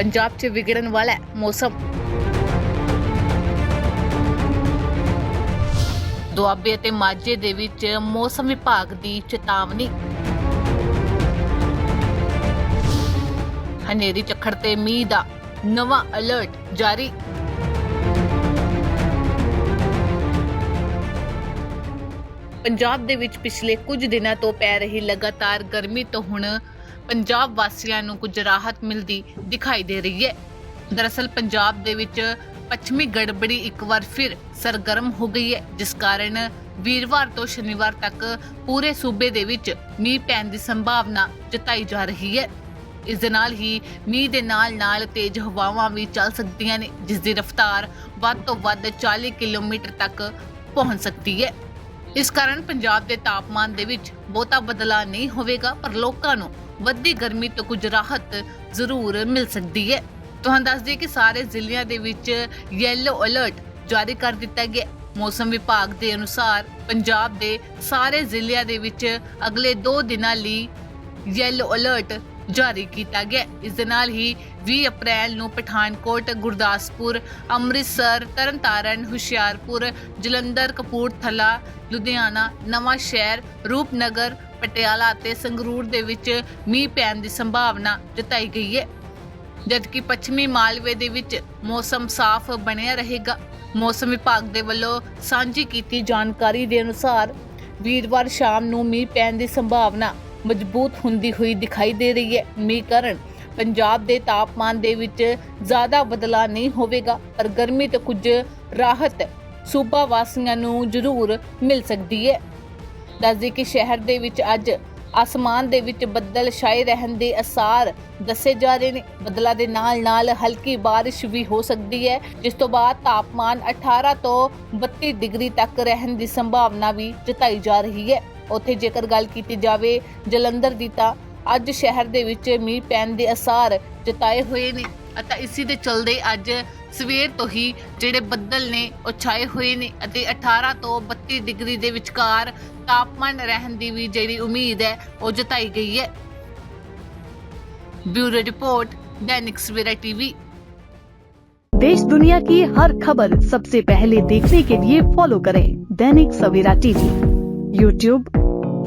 ਪੰਜਾਬ 'ਚ ਵਿਗੜਨ ਵਾਲਾ ਹੈ ਮੌਸਮ। ਦੁਆਬੇ ਅਤੇ ਮਾਝੇ ਦੇ ਵਿੱਚ ਮੌਸਮ ਵਿਭਾਗ ਦੀ ਚੇਤਾਵਨੀ। ਹਨੇਰੀ ਝੱਖੜ ਤੇ ਮੀਂਹ ਦਾ ਨਵਾਂ ਅਲਰਟ ਜਾਰੀ। ਪੰਜਾਬ ਦੇ ਵਿੱਚ ਪਿਛਲੇ ਕੁਝ ਦਿਨਾਂ ਤੋਂ ਪੈ ਰਹੀ ਲਗਾਤਾਰ ਗਰਮੀ ਤੋਂ ਹੁਣ ਪੰਜਾਬ ਵਾਸੀਆਂ ਨੂੰ ਕੁਝ ਰਾਹਤ ਮਿਲਦੀ ਦਿਖਾਈ ਦੇ ਰਹੀ ਹੈ। ਦਰਅਸਲ ਪੰਜਾਬ ਦੇ ਵਿੱਚ ਪੱਛਮੀ ਗੜਬੜੀ ਇੱਕ ਵਾਰ ਫਿਰ ਸਰਗਰਮ ਹੋ ਗਈ ਹੈ, ਜਿਸ ਕਾਰਨ ਵੀਰਵਾਰ ਤੋਂ ਸ਼ਨੀਵਾਰ ਤੱਕ ਪੂਰੇ ਸੂਬੇ ਦੇ ਵਿੱਚ ਮੀਂਹ ਪੈਣ ਦੀ ਸੰਭਾਵਨਾ ਜਤਾਈ ਜਾ ਰਹੀ ਹੈ। ਇਸ ਦੇ ਨਾਲ ਹੀ ਮੀਂਹ ਦੇ ਨਾਲ-ਨਾਲ ਤੇਜ਼ ਹਵਾਵਾਂ ਵੀ ਚੱਲ ਸਕਦੀਆਂ ਨੇ, ਜਿਸ ਦੀ ਰਫ਼ਤਾਰ ਵੱਧ ਤੋਂ ਵੱਧ 40 ਕਿਲੋਮੀਟਰ ਤੱਕ ਪਹੁੰਚ ਸਕਦੀ ਹੈ। ਇਸ ਕਾਰਨ ਪੰਜਾਬ ਦੇ ਤਾਪਮਾਨ ਦੇ ਵਿੱਚ ਬਹੁਤਾ ਬਦਲਾਅ ਨਹੀਂ ਹੋਵੇਗਾ, ਪਰ ਲੋਕਾਂ ਨੂੰ ਵੱਧਦੀ ਗਰਮੀ ਤੋਂ ਕੁਝ ਰਾਹਤ ਜ਼ਰੂਰ ਮਿਲ ਸਕਦੀ ਹੈ। ਤੁਹਾਨੂੰ ਦੱਸ ਦਈਏ ਕਿ ਸਾਰੇ ਜ਼ਿਲ੍ਹਿਆਂ ਦੇ ਵਿੱਚ ਯੈਲੋ ਅਲਰਟ ਜਾਰੀ ਕਰ ਦਿੱਤਾ ਗਿਆ ਮੌਸਮ ਵਿਭਾਗ ਦੇ ਅਨੁਸਾਰ ਪੰਜਾਬ ਦੇ ਸਾਰੇ ਜ਼ਿਲ੍ਹਿਆਂ ਦੇ ਵਿੱਚ ਅਗਲੇ 2 ਦਿਨਾਂ ਲਈ ਯੈਲੋ ਅਲਰਟ ਜਾਰੀ ਕੀਤਾ ਗਿਆ। ਇਸ ਦੇ ਨਾਲ ਹੀ 20 ਅਪ੍ਰੈਲ ਨੂੰ ਪਠਾਨਕੋਟ, ਗੁਰਦਾਸਪੁਰ, ਅੰਮ੍ਰਿਤਸਰ, ਤਰਨਤਾਰਨ, ਹੁਸ਼ਿਆਰਪੁਰ, ਜਲੰਧਰ, ਕਪੂਰਥਲਾ, ਲੁਧਿਆਣਾ, ਨਵਾਂ ਸ਼ਹਿਰ, ਰੂਪਨਗਰ, ਪਟਿਆਲਾ ਅਤੇ ਸੰਗਰੂਰ ਦੇ ਵਿੱਚ ਮੀਂਹ ਪੈਣ ਦੀ ਸੰਭਾਵਨਾ ਜਤਾਈ ਗਈ ਹੈ। ਜਦਕਿ ਪੱਛਮੀ ਮਾਲਵੇ ਦੇ ਵਿੱਚ ਮੌਸਮ ਸਾਫ਼ ਬਣਿਆ ਰਹੇਗਾ। ਮੌਸਮ ਵਿਭਾਗ ਦੇ ਵੱਲੋਂ ਸਾਂਝੀ ਕੀਤੀ ਜਾਣਕਾਰੀ ਦੇ ਅਨੁਸਾਰ ਵੀਰਵਾਰ ਸ਼ਾਮ ਨੂੰ ਮੀਂਹ ਪੈਣ ਦੀ ਸੰਭਾਵਨਾ ਮਜ਼ਬੂਤ ਹੁੰਦੀ ਹੋਈ ਦਿਖਾਈ ਦੇ ਰਹੀ ਹੈ। ਮੀਂਹ ਕਾਰਨ ਪੰਜਾਬ ਦੇ ਤਾਪਮਾਨ ਦੇ ਵਿੱਚ ਜ਼ਿਆਦਾ ਬਦਲਾਅ ਨਹੀਂ ਹੋਵੇਗਾ, ਪਰ ਗਰਮੀ ਤੋਂ ਕੁਝ ਰਾਹਤ ਸੂਬਾ ਵਾਸੀਆਂ ਨੂੰ ਜ਼ਰੂਰ ਮਿਲ ਸਕਦੀ ਹੈ। ਦੱਸਦੇ ਕਿ ਸ਼ਹਿਰ ਦੇ ਵਿੱਚ ਅੱਜ ਆਸਮਾਨ ਦੇ ਵਿੱਚ ਬੱਦਲ ਛਾਏ ਰਹਿਣ ਦੇ ਅਸਾਰ ਦੱਸੇ ਜਾ ਰਹੇ ਨੇ। ਬੱਦਲਾਂ ਦੇ ਨਾਲ-ਨਾਲ ਹਲਕੀ ਬਾਰਿਸ਼ ਵੀ ਹੋ ਸਕਦੀ ਹੈ, ਜਿਸ ਤੋਂ ਬਾਅਦ ਤਾਪਮਾਨ 18 ਤੋਂ 32 ਡਿਗਰੀ ਤੱਕ ਰਹਿਣ ਦੀ ਸੰਭਾਵਨਾ ਵੀ ਜਤਾਈ ਜਾ ਰਹੀ ਹੈ। ਉੱਥੇ ਜੇਕਰ ਗੱਲ ਕੀਤੀ ਜਾਵੇ ਜਲੰਧਰ ਦੀ ਤਾਂ ਅੱਜ ਸ਼ਹਿਰ ਦੇ ਵਿੱਚ ਮੀਂਹ ਪੈਣ ਦੇ ਅਸਾਰ ਜਤਾਏ ਹੋਏ ਨੇ ਅਤੇ ਇਸੇ ਦੇ ਚਲਦੇ ਅੱਜ ਸਵੇਰ ਤੋਂ ਹੀ ਜਿਹੜੇ ਬੱਦਲ ਨੇ ਉਹ ਛਾਏ ਹੋਏ ਨੇ ਅਤੇ 18 ਤੋਂ 32 ਡਿਗਰੀ ਦੇ ਵਿਚਕਾਰ ਤਾਪਮਾਨ ਰਹਿਣ ਦੀ ਵੀ ਜਿਹੜੀ ਉਮੀਦ ਹੈ ਉਹ ਜਤਾਈ ਗਈ ਹੈ ब्यूरो रिपोर्ट दैनिक सवेरा टीवी देश दुनिया की हर खबर सबसे पहले देखने के लिए फॉलो करें दैनिक सवेरा टीवी यूट्यूब